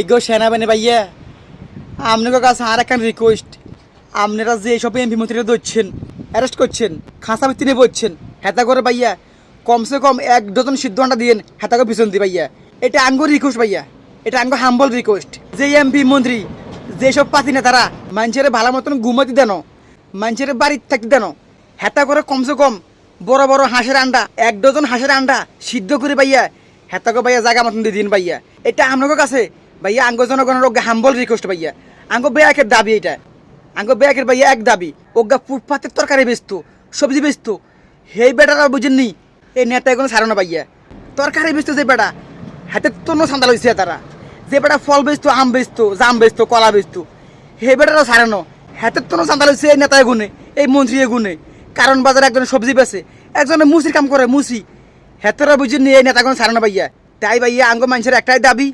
এগো সেনাবাহিনী ভাইয়া আপনাদের কাছে আর একখান রিকোয়েস্ট আপনারা যে এইসব এমপি মন্ত্রীরা ধরছেন অ্যারেস্ট করছেন খাঁচা ভিত্তি নিয়ে বলছেন হেতা করে ভাইয়া, কমসে কম এক ডজন সিদ্ধ আন্ডা দিয়েন, হেতা করে পিছন দি ভাইয়া। এটা আঙ্গ রিকোয়েস্ট ভাইয়া, এটা আঙ্গ হাম্বল রিকোয়েস্ট যে এমপি মন্ত্রী, যেসব পাতি না তারা মানুষের ভালো মতন ঘুমাতি দেন, মানুষের বাড়ির থাকতে দেন, হেতা করে কমসে কম বড় বড় হাঁসের আন্ডা, এক ডজন হাঁসের আন্ডা সিদ্ধ করে ভাইয়া, হেতা করে ভাইয়া জায়গা মতন দিয়ে দিন ভাইয়া। এটা আপনাদের কাছে ভাইয়া, আঙ্গ জনগণের অজ্ঞা হাম্বল রিকোয়েস্ট ভাইয়া। আঙ্গ বেয়াকের দাবি এটা আঙ্গ বেয়াকের ভাইয়া এক দাবি অজ্ঞা ফুটপাতের তরকারি বেচত, সবজি বেচত। সেই বেটারা বুঝেননি, এই নেতা এগুলো ছাড়ো না ভাইয়া। তরকারি বেচতো যে বেটা, হাতে তন্ন সান্দাল হয়েছে তারা। যে বেটা ফল বেচতো, আম বেচতো, জাম বেচতো, কলা বেচতো, হে বেটারও ছাড়ানো হাতের তন্ন সান্দাল হয়েছে এই নেতা এগুনে, এই মন্ত্রী এগুনে। কারণ বাজারে একজন সবজি বেচে, একজনে মুসির কাম করে, মুসি। হেতরা বুঝেননি এই নেতাগুলো ছাড়ানো ভাইয়া। তাই ভাইয়া, আঙ্গ মানুষের একটাই দাবি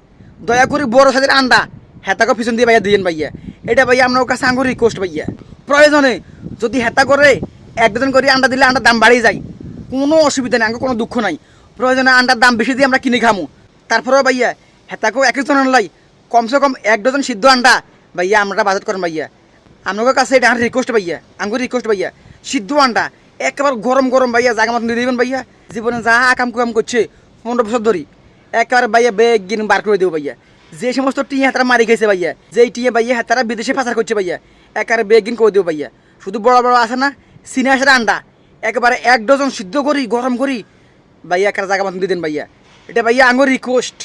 দয়া করে বড় সাজের আন্ডা। হেতাকে পিছন দিয়ে ভাইয়া দিয়েন ভাইয়া। এটা ভাইয়া আপনার কাছে আঙ্গুর রিকোয়েস্ট ভাইয়া। প্রয়োজনে যদি হেতা করে, এক ডজন করে আন্ডা দিলে আন্ডার দাম বাড়িয়ে যায়। কোনো অসুবিধা নেই আঙ্গ কোনো দুঃখ নাই। প্রয়োজনে আন্ডার দাম বেশি দিয়ে আমরা কিনে খামো। তারপরেও ভাইয়া হেতাকেও এক একজন আনলাই কমসে কম এক ডজন সিদ্ধ আন্ডা ভাইয়া আমরা বাজেট করেন ভাইয়া। আপনাদের কাছে এটা আমার রিকোয়েস্ট ভাইয়া, আঙ্গুর রিকোয়েস্ট ভাইয়া। সিদ্ধ আন্ডা, একেবারে গরম গরম ভাইয়া, জায়গা মতন দিয়ে দিবেন ভাইয়া। জীবনে যা কাম কাম করছে, পনেরো বছর ধরি। একেবারে ভাইয়া বেগ গিন বার করে দেবো ভাইয়া। যে সমস্ত টিয়া হাতারা মারি খেয়েছে ভাইয়া, যেই টিয়া ভাইয়া হাতারা বিদেশে পাচার করছে ভাইয়া, একেবারে বেগ গিন করে দেবো ভাইয়া। শুধু বড় বড় আছে না সিনে আসার আন্ডা, একেবারে এক ডজন সিদ্ধ করি, গরম করি, ভাইয়া একটা জায়গা মতন দিয়ে দেন ভাইয়া। এটা ভাইয়া আঙুর রিকোয়েস্ট